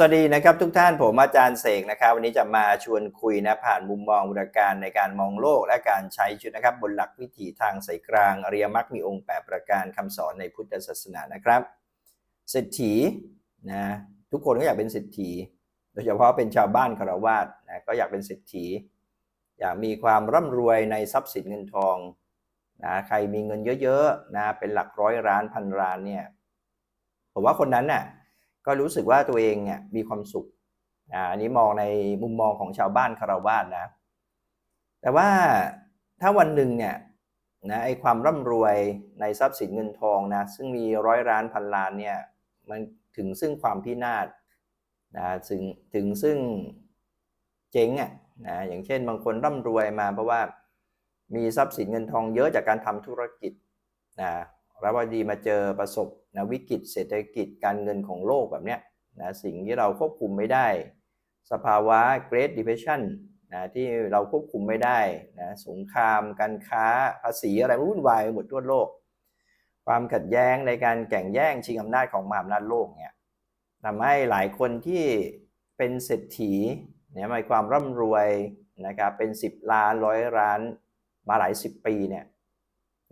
สวัสดีนะครับทุกท่านผมอาจารย์เสกนะครับ วันนี้จะมาชวนคุยนะผ่านมุมมองบริการในการมองโลกและการใช้ชีวิตนะครับ บนหลักวิถีทางสายกลางอริยมรรคมีองค์8ประการคำสอนในพุทธศาสนานะครับเศรษฐีนะทุกคนก็อยากเป็นเศรษฐี โดยเฉพาะเป็นชาวบ้านคารวาสนะก็อยากเป็นเศรษฐี อยากมีความร่ำรวยในทรัพย์สินเงินทองนะใครมีเงินเยอะๆนะเป็นหลักร้อยล้านพันล้านเนี่ยผมว่าคนนั้นน่ะ ก็รู้สึกว่าตัวเองเนี่ยมีความสุขอ่าอันนี้มองในมุมมองของชาวบ้านคาราวาสนะ แต่ว่าถ้าวันหนึ่งเนี่ยนะไอความร่ำรวยในทรัพย์สินเงินทองนะซึ่งมีร้อยล้านพันล้านเนี่ยมันถึงซึ่งความพินาศนะถึงถึงซึ่งเจ๊งอะนะอย่างเช่นบางคนร่ำรวยมาเพราะว่ามีทรัพย์สินเงินทองเยอะจากการทำธุรกิจนะแล้วพอดีมาเจอประสบ นะวิกฤตเศรษฐกิจการเงินของโลกแบบเนี้ยนะสิ่งที่เราควบคุมไม่ได้ สภาวะ Great Depression นะที่เราควบคุมไม่ได้นะสงครามการค้าภาษีอะไรวุ่นวายหมดทั่วโลก ความขัดแย้งในการแข่งแย่งชิงอำนาจของมหาอำนาจโลกเนี่ยทำให้หลายคนที่เป็นเศรษฐีเนี่ยมีความร่ำรวยนะครับเป็น 10 ล้านร้อยล้านมาหลาย 10 ปีเนี่ย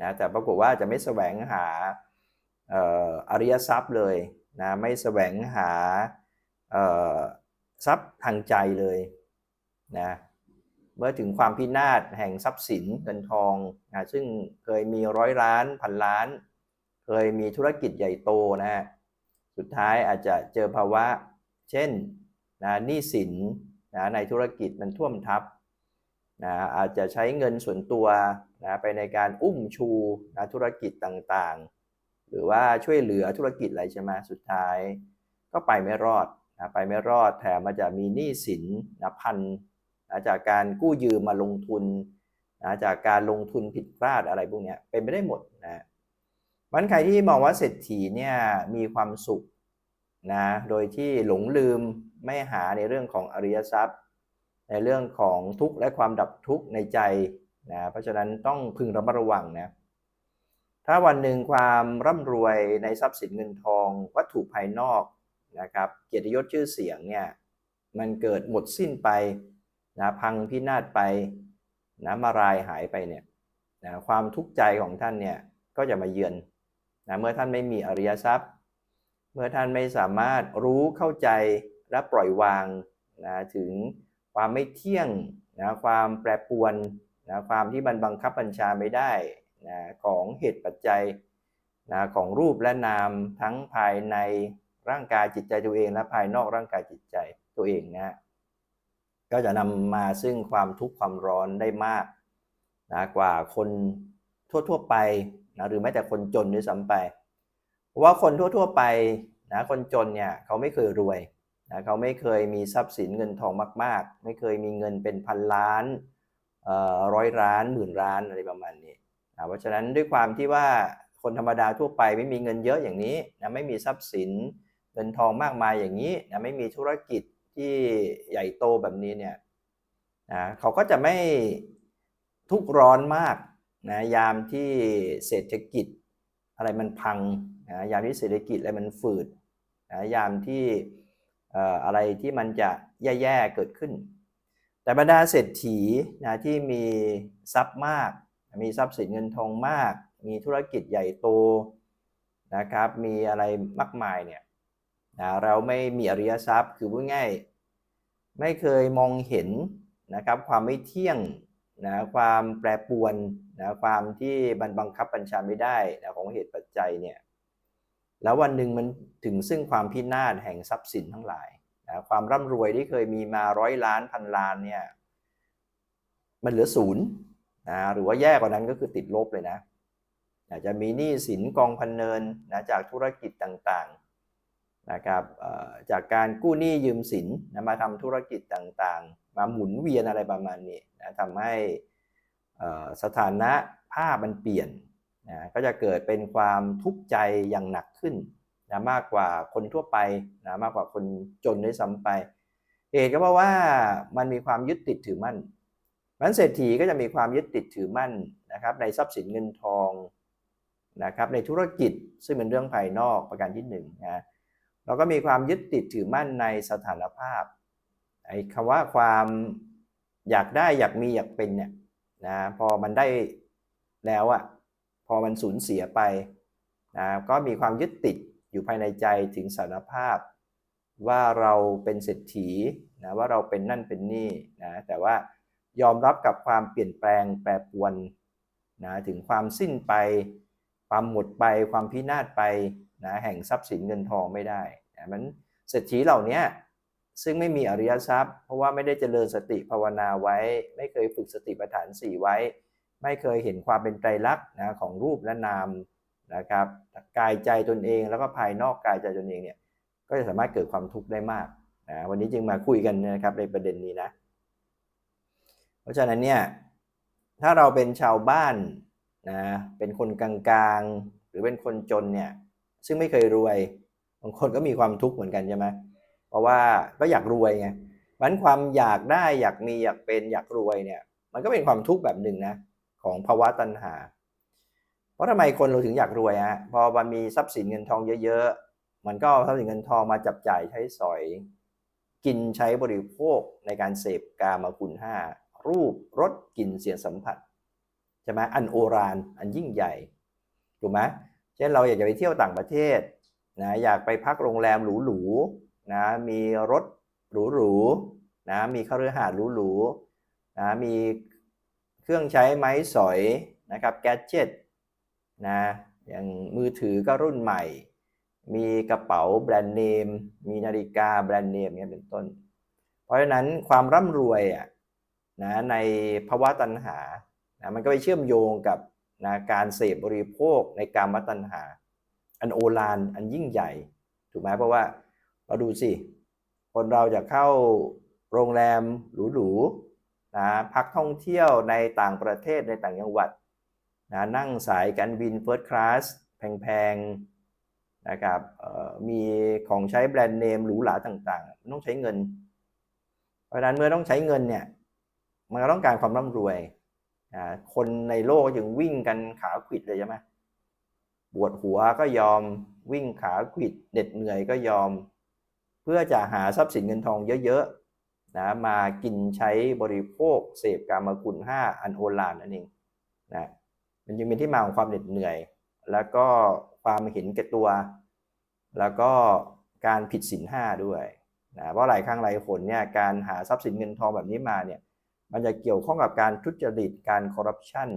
นะแต่ปรากฏว่าจะไม่แสวงหา อริยทรัพย์เลยนะไม่แสวงหาทรัพย์ทางใจเลยนะเมื่อถึงความพินาศแห่งทรัพย์สินเงินทองนะซึ่งเคยมีร้อยล้านพันล้าน เคยมีธุรกิจใหญ่โตนะฮะสุดท้ายอาจจะเจอภาวะ เช่นนะหนี้สินนะในธุรกิจมันท่วมทับนะอาจจะใช้เงินส่วนตัวนะไปในการอุ้มชูนะธุรกิจต่างๆ หรือว่าช่วยเหลือธุรกิจอะไรใช่ไหมสุดท้าย ก็ไปไม่รอดนะไปไม่รอดแถมมันจะมีหนี้สินนะพันนะจากการกู้ยืมมาลงทุนนะจากการลงทุนผิดพลาดอะไรพวกนี้เป็นไม่ได้หมดนะมันใครที่มองว่าเศรษฐีเนี่ยมีความสุขนะโดยที่หลงลืมไม่หาในเรื่องของอริยทรัพย์ ในเรื่องของทุกข์และความดับทุกข์ในใจนะเพราะฉะนั้นต้องพึงระมัดระวังนะ ถ้าวันหนึ่งความร่ำรวยในทรัพย์สินเงินทอง วัตถุภายนอกนะครับเกียรติยศชื่อเสียงเนี่ยมันเกิดหมดสิ้นไปนะพังพินาศไปนะมารายหายไปเนี่ยนะความทุกข์ใจของท่านเนี่ยก็จะมาเยือนนะเมื่อท่านไม่มีอริยทรัพย์ เมื่อท่านไม่สามารถรู้เข้าใจและปล่อยวางนะถึงความไม่เที่ยงนะความแปรปรวนนะความที่มันบังคับบัญชาไม่ได้ นะของเหตุปัจจัยนะของรูปและนามทั้งภายในร่างกายจิตใจตัวเอง และภายนอกร่างกายจิตใจตัวเองนะก็จะนำมาซึ่งความทุกข์ความร้อนได้มากนะกว่าคนทั่วๆไปนะหรือแม้แต่คนจนด้วยซ้ำไปเพราะว่าคนทั่วๆไปนะคนจนเนี่ยเขาไม่เคยรวยนะเขาไม่เคยมีทรัพย์สินเงินทองมาก ๆ ไม่เคยมีเงินเป็นพันล้านร้อยล้านหมื่นล้านอะไรประมาณนี้ นะเพราะฉะนั้นด้วยความที่ว่าคนธรรมดาทั่วไปไม่มีเงินเยอะอย่างนี้นะไม่มีทรัพย์สินเงินทองมากมายอย่างนี้นะไม่มีธุรกิจที่ใหญ่โตแบบนี้เนี่ยนะเขาก็จะไม่ทุกร้อนมากนะยามที่เศรษฐกิจอะไรมันพังนะยามที่เศรษฐกิจอะไรมันฝืดนะยามที่อะไรที่มันจะแย่ๆเกิดขึ้น แต่บรรดาเศรษฐีนะที่มีทรัพย์มาก มีทรัพย์สินเงินทองมาก มีธุรกิจใหญ่โตนะครับ มีอะไรมากมายเนี่ยนะเราไม่มีอริยทรัพย์คือพูดง่ายไม่เคยมองเห็นนะครับความไม่เที่ยงนะความแปรปรวนนะความที่บันบังคับบัญชาไม่ได้นะของเหตุปัจจัยเนี่ยแล้ววันหนึ่งมันถึงซึ่งความพินาศแห่งทรัพย์สินทั้งหลายนะความร่ำรวยที่เคยมีมาร้อยล้านพันล้านเนี่ยมันเหลือศูนย์ นะหรือว่าแย่กว่านั้นก็คือติดลบเลยนะอาจจะมีหนี้สินกองพันเนินนะจากธุรกิจต่างๆนะครับจากการกู้หนี้ยืมสินนะมาทำธุรกิจต่างๆ มาหมุนเวียนอะไรประมาณนี้นะทำให้สถานะภาพมันเปลี่ยนนะก็จะเกิดเป็นความทุกข์ใจอย่างหนักขึ้นนะมากกว่าคนทั่วไปนะมากกว่าคนจนด้วยซ้ำไปเหตุก็เพราะว่ามันมีความยึดติดถือมั่น มันเศรษฐีก็จะมีความยึดติดถือมั่นนะครับในทรัพย์สินเงินทองนะครับในธุรกิจซึ่งเป็นเรื่องภายนอกประการที่1นนะเราก็มีความยึดติดถือมั่นในสถานภาพไอ้คำว่าความอยากได้อยากมีอยากเป็นเนี่ยนะพอมันได้แล้วอะพอมันสูญเสียไปนะก็มีความยึดติดอยู่ภายในใจถึงสารภาพ ว่าเราเป็นเศรษฐีนะว่าเราเป็นนั่นเป็นนี่นะแต่ว่า ยอมรับกับความเปลี่ยนแปลงแปรปรวนนะถึงความสิ้นไป ความหมดไป ความพินาศไปนะแห่งทรัพย์สินเงินทองไม่ได้นะมันเศรษฐีเหล่านี้ซึ่งไม่มีอริยทรัพย์ เพราะว่าไม่ได้เจริญสติภาวนาไว้ ไม่เคยฝึกสติปัฏฐานสี่ไว้ ไม่เคยเห็นความเป็นไตรลักษณ์นะของรูปและนามนะครับกายใจตนเองแล้วก็ภายนอกกายใจตนเองเนี่ยก็จะสามารถเกิดความทุกข์ได้มากนะวันนี้จึงมาคุยกันนะครับในประเด็นนี้นะ เพราะฉะนั้นเนี่ยถ้าเราเป็นชาวบ้านนะเป็นคนกลางๆ หรือเป็นคนจนเนี่ยซึ่งไม่เคยรวยบางคนก็มีความทุกข์เหมือนกันใช่ไหมเพราะว่าก็อยากรวยไงมันความอยากได้อยากมีอยากเป็นอยากรวยเนี่ยมันก็เป็นความทุกข์แบบหนึ่งนะของภาวะตัณหา เพราะทำไมคนเราถึงอยากรวยฮะพอมันมีทรัพย์สินเงินทองเยอะๆ มันก็ทรัพย์สินเงินทองมาจับจ่ายใช้สอย กินใช้บริโภคในการเสพกามาคุณห้า รูปรสกลิ่นเสียงสัมผัสใช่ไหมอันโอรานอันยิ่งใหญ่ถูกไหมเช่นเราอยากจะไปเที่ยวต่างประเทศนะอยากไปพักโรงแรมหรูๆนะมีรถหรูๆนะมีเคฤหาสน์หรูๆนะมีเครื่องใช้ไม้สอยนะครับแกดเจ็ตนะอย่างมือถือก็รุ่นใหม่ มีกระเป๋าแบรนด์เนม มีนาฬิกาแบรนด์เนมเนี่ยเป็นต้น เพราะฉะนั้นความร่ำรวยอะ นะในภาวะตัณหานะมันก็ไปเชื่อมโยงกับนะการเสพบริโภคในการมตัณหา อันโอฬารอันยิ่งใหญ่ ถูกไหมเพราะว่าเราดูสิ คนเราจะเข้าโรงแรมหรูๆนะพักท่องเที่ยวในต่างประเทศในต่างจังหวัดนะนั่งสายการบินเฟิร์สคลาสแพงๆนะครับมีของใช้แบรนด์เนมหรูหราต่างๆ ต้องใช้เงิน เพราะฉะนั้นเมื่อต้องใช้เงินเนี่ย มันก็ต้องการความร่ำรวยคนในโลกจึงวิ่งกันขาขวิดเลยใช่ไหมปวดหัวก็ยอมวิ่งขาขวิดเหน็ดเหนื่อยก็ยอม เพื่อจะหาทรัพย์สินเงินทองเยอะๆนะมากินใช้บริโภคเสพกามคุณห้าอันโอฬารนั่นเองนะมันจึงเป็นที่มาของความเหน็ดเหนื่อย แล้วก็ความเห็นแก่ตัว แล้วก็การผิดศีลห้าด้วยนะเพราะหลายครั้งหลายคนเนี่ยการหาทรัพย์สินเงินทองแบบนี้มาเนี่ย มันจะเกี่ยวข้องกับการทุจริตการคอร์รัปชัน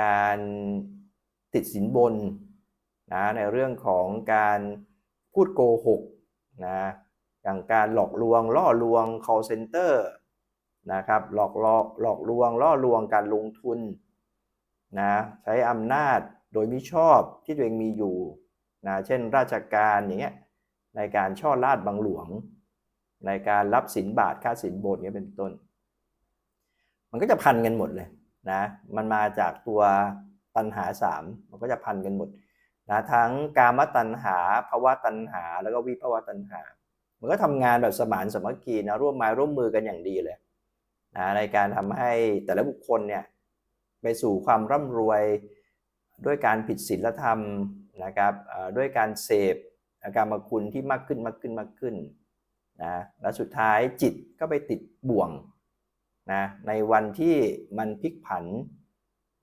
การติดสินบนนะในเรื่องของการพูดโกหกนะอย่างการหลอกลวงล่อลวง call center นะครับหลอกล่อหลอกลวงล่อลวงการลงทุนนะใช้อำนาจโดยมิชอบที่ตัวเองมีอยู่นะเช่นราชการอย่างเงี้ยในการช่อราดบังหลวง ในการรับสินบาทค่าสินบนเงี้ยเป็นต้น มันก็จะพันกันหมดเลยนะมันมาจากตัวตัณหาสามมันก็จะพันกันหมดนะทั้งกามตัณหาภาวะตัณหา แล้วก็วิภาวะตัณหา มันก็ทำงานแบบสมานสมัคคีนะร่วมไม้ร่วมมือกันอย่างดีเลยนะในการทำให้แต่ละบุคคลเนี่ยไปสู่ความร่ำรวยด้วยการผิดศีลธรรมนะครับด้วยการเสพการมาคุณที่มากขึ้นมากขึ้นมากขึ้นนะและสุดท้ายจิตก็ไปติดบ่วง นะในวันที่มันพลิกผัน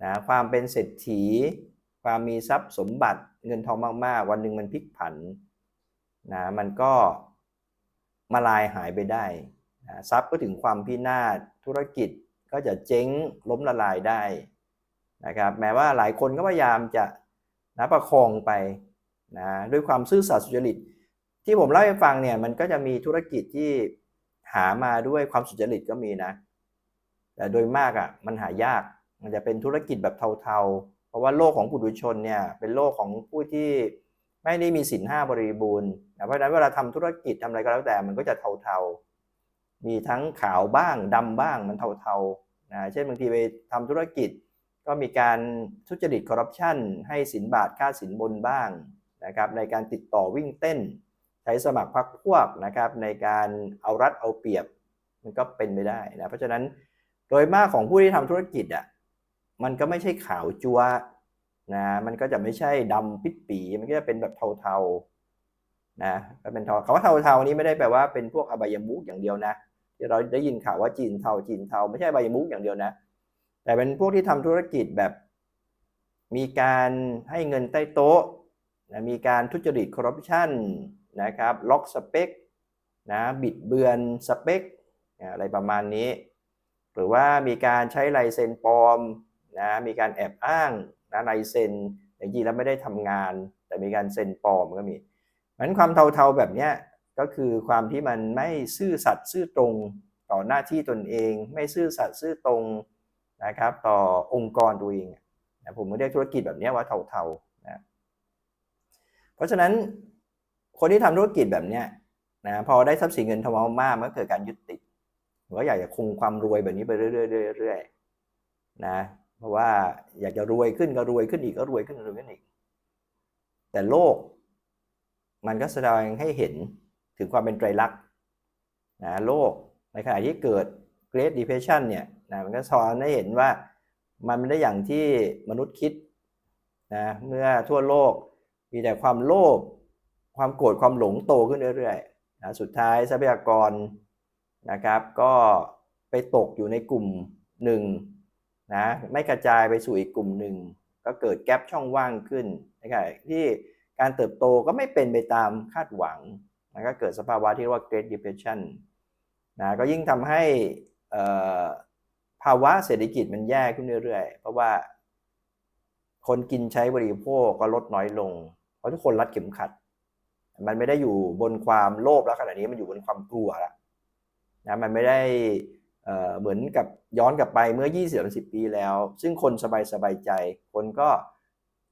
นะความเป็นเศรษฐี ความมีทรัพย์สมบัติเงินทองมากๆ วันหนึ่งมันพลิกผันนะมันก็มาลายหายไปได้นะทรัพย์ก็ถึงความพินาศธุรกิจก็จะเจ๊งล้มละลายได้นะครับแม้ว่าหลายคนก็พยายามจะนะประคองไปนะด้วยความซื่อสัตย์สุจริต ที่ผมเล่าให้ฟังเนี่ยมันก็จะมีธุรกิจที่หามาด้วยความสุจริตก็มีนะ แต่โดยมากอะมันหายาก มันจะเป็นธุรกิจแบบเทาๆ เพราะว่าโลกของปุถุชนเนี่ยเป็นโลกของผู้ที่ไม่ได้มีสินห้าบริบูรณ์ เพราะฉะนั้นเวลาทำธุรกิจทำอะไรก็แล้วแต่มันก็จะเทาๆ มีทั้งขาวบ้างดำบ้างมันเทาๆนะเช่นบางทีไปทำธุรกิจ ก็มีการทุจริตคอร์รัปชันให้สินบาทค่าสินบนบ้างนะครับในการติดต่อวิ่งเต้น ใช้สมัครพรรคพวกนะครับในการเอารัดเอาเปรียบมันก็เป็นไปได้นะเพราะฉะนั้น โดยมากของผู้ที่ทำธุรกิจอะมันก็ไม่ใช่ขาวจัวนะมันก็จะไม่ใช่ดำปิดปีมันก็จะเป็นแบบเทาๆนะก็เป็นเทาคำว่าเทาๆนี้ไม่ได้แปลว่าเป็นพวกอบายมุกอย่างเดียวนะที่เราได้ยินข่าวว่าจีนเทาจีนเทาไม่ใช่อบายมุกอย่างเดียวนะ แต่เป็นพวกที่ทำธุรกิจแบบ มีการให้เงินใต้โต๊ะนะมีการทุจริตคอร์รัปชันนะครับล็อกสเปคนะบิดเบือนสเปคอะไรประมาณนี้ หรือว่ามีการใช้ลายเซ็นปลอมนะมีการแอบอ้างนะลายเซ็นจริงๆแล้วไม่ได้ทำงาน แต่มีการเซ็นปลอมก็มีมันความเทาๆแบบเนี้ยก็คือความที่มันไม่ซื่อสัตย์ซื่อตรงต่อหน้าที่ตนเอง ไม่ซื่อสัตย์ซื่อตรงนะครับ ต่อองค์กรตัวเองนะผมเรียกธุรกิจแบบเนี้ยว่าเทาๆนะเพราะฉะนั้นคนที่ทำธุรกิจแบบเนี้ยนะพอได้ทรัพย์สินเงินทองมากมันก็เกิดการยึด ผมก็อยากจะคงความรวยแบบนี้ไปเรื่อยๆๆนะ เพราะว่าอยากจะรวยขึ้นก็รวยขึ้นอีกก็รวยขึ้นรวยขึ้นอีก แต่โลก มันก็แสดงให้เห็นถึงความเป็นไตรลักษณ์นะโลกในขณะที่เกิด Great Depression เนี่ยนะมันก็สอนให้เห็นว่ามันไม่ได้อย่างที่มนุษย์คิดนะเมื่อทั่วโลกมีแต่ความโลภความโกรธความหลงโตขึ้นเรื่อยๆนะสุดท้ายทรัพยากร นะครับ ก็ไปตกอยู่ในกลุ่มหนึ่งนะไม่กระจายไปสู่อีกกลุ่มหนึ่งก็เกิดแกลบช่องว่างขึ้นนะครับที่การเติบโตก็ไม่เป็นไปตามคาดหวังมันก็เกิดสภาวะที่เรียกว่า Great Depression นะก็ยิ่งทำให้ภาวะเศรษฐกิจมันแย่ขึ้นเรื่อยๆ เพราะว่า คนกินใช้บริโภคก็ลดน้อยลง เพราะทุกคนรัดเข็มขัด มันไม่ได้อยู่บนความโลภแล้วขณะนี้มันอยู่บนความกลัวแล้ว นะมันไม่ได้เหมือนกับย้อนกลับไปเมื่อ 20-30 ปีแล้ว ซึ่งคนสบายสบายใจ คนก็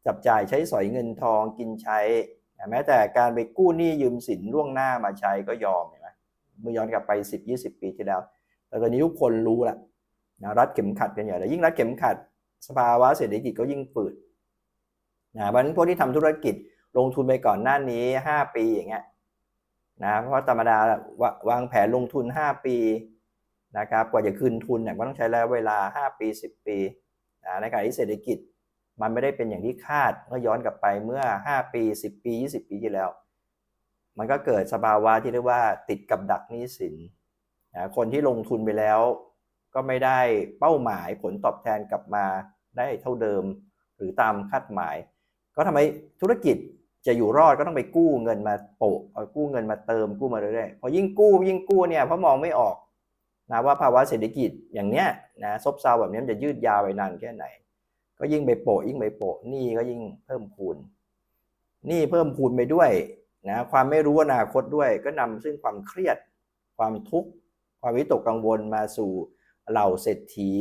จับจ่ายใช้สอยเงินทองกินใช้ แม้แต่การไปกู้หนี้ยืมสินล่วงหน้ามาใช้ก็ยอมเห็นไหมเมื่อย้อนกลับไป 10-20 ปีที่แล้ว แต่ตอนนี้ทุกคนรู้ละนะรัดเข็มขัดกันใหญ่แล้วยิ่งรัดเข็มขัด สภาวะเศรษฐกิจก็ยิ่งฝืดนะเพราะฉะนั้นพวกที่ทำธุรกิจลงทุนไปก่อนหน้านี้ 5 ปีอย่างเงี้ย นะเพราะธรรมดาวางแผนลงทุน 5 ปีนะครับกว่าจะคืนทุนเนี่ยก็ต้องใช้ระยะเวลา 5 ปี 10 ปีนะในขณะที่เศรษฐกิจมันไม่ได้เป็นอย่างที่คาดเมื่อย้อนกลับไปเมื่อ 5 ปี 10 ปี 20 ปีที่แล้ว มันก็เกิดสภาวะที่เรียกว่าติดกับดักหนี้สินนะคนที่ลงทุนไปแล้วก็ไม่ได้เป้าหมายผลตอบแทนกลับมาได้เท่าเดิม หรือตามคาดหมาย ก็ทำให้ธุรกิจ จะอยู่รอดก็ต้องไปกู้เงินมาโปะกู้เงินมาเติมกู้มาเรื่อยๆพอยิ่งกู้ยิ่งกู้เนี่ยเพราะมองไม่ออกนะว่าภาวะเศรษฐกิจอย่างเนี้ยนะซบเซาแบบนี้มันจะยืดยาวไปนานแค่ไหน ก็ยิ่งไปโปะยิ่งไปโปะหนี้ก็ยิ่งเพิ่มพูนหนี้เพิ่มพูนไปด้วยนะความไม่รู้อนาคตด้วย ก็นำซึ่งความเครียด ความทุกข์ความวิตกกังวลมาสู่เหล่าเศรษฐี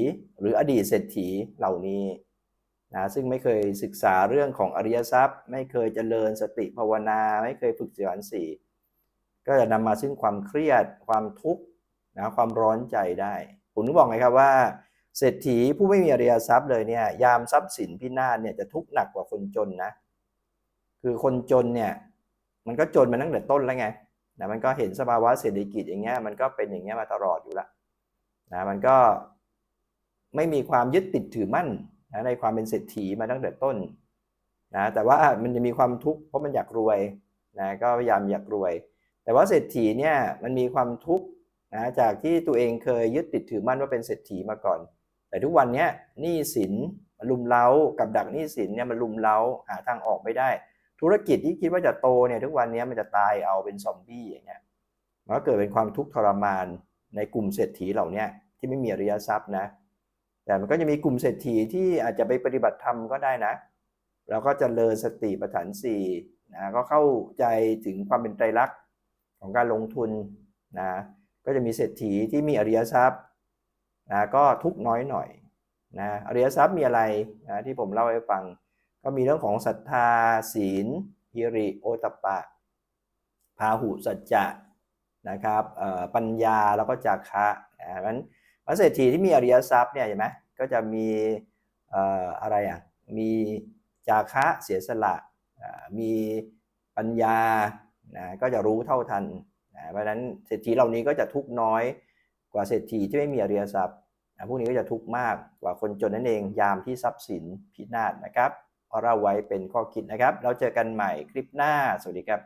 หรืออดีตเศรษฐีเหล่านี้ นะซึ่งไม่เคยศึกษาเรื่องของอริยทรัพย์ ไม่เคยเจริญสติภาวนา ไม่เคยฝึกสิวันสี่ก็จะนำมาซึ่งความเครียดความทุกข์นะความร้อนใจได้ ผมนึกบอกไงครับว่า เศรษฐีผู้ไม่มีอริยทรัพย์เลยเนี่ยยามทรัพย์สินพินาศเนี่ยจะทุกข์หนักกว่าคนจนนะคือคนจนเนี่ยมันก็จนมาตั้งแต่ต้นแล้วไงนะมันก็เห็นสภาวะเศรษฐกิจอย่างเงี้ยมันก็เป็นอย่างเงี้ยมาตลอดอยู่ละนะมันก็ไม่มีความยึดติดถือมั่น นะในความเป็นเศรษฐีมาตั้งแต่ต้นนะแต่ว่ามันจะมีความทุกข์เพราะมันอยากรวยนะก็พยายามอยากรวย แต่ว่าเศรษฐีเนี่ยมันมีความทุกข์นะจากที่ตัวเองเคยยึดติดถือมั่นว่าเป็นเศรษฐีมาก่อน แต่ทุกวันนี้หนี้สินมันลุมเล้ากับดักหนี้สินเนี่ยมันลุมเล้าหาทางออกไม่ได้ ธุรกิจที่คิดว่าจะโตเนี่ยทุกวันนี้มันจะตายเอาเป็นซอมบี้อย่างเงี้ยมันก็เกิดเป็นความทุกข์ทรมานในกลุ่มเศรษฐีเหล่านี้ที่ไม่มีอริยทรัพย์นะ แต่มันก็จะมีกลุ่มเศรษฐีที่อาจจะไปปฏิบัติธรรมก็ได้นะเราก็จะเลอสติปัฏฐานสี่นะก็เข้าใจถึงความเป็นไตรลักษณ์ของการลงทุนนะก็จะมีเศรษฐีที่มีอริยทรัพย์นะก็ทุกน้อยหน่อยนะอริยทรัพย์มีอะไรนะที่ผมเล่าให้ฟัง ก็มีเรื่องของศรัทธา ศีลฮิริโอตปะพาหุสัจจะนะครับปัญญาแล้วก็จาคะนะนั้น พระเศรษฐีที่มีอริยทรัพย์เนี่ยเห็นไหมก็จะมีอะไรอะมีจาคะเสียสละมีปัญญานะก็จะรู้เท่าทันนะเพราะฉะนั้นเศรษฐีเหล่านี้ก็จะทุกน้อยกว่าเศรษฐีที่ไม่มีอริยทรัพย์นะพวกนี้ก็จะทุกมากกว่าคนจนนั่นเองยามที่ทรัพย์สินพินาศนะครับเอาเราไว้เป็นข้อคิดนะครับ เราเจอกันใหม่คลิปหน้าสวัสดีครับ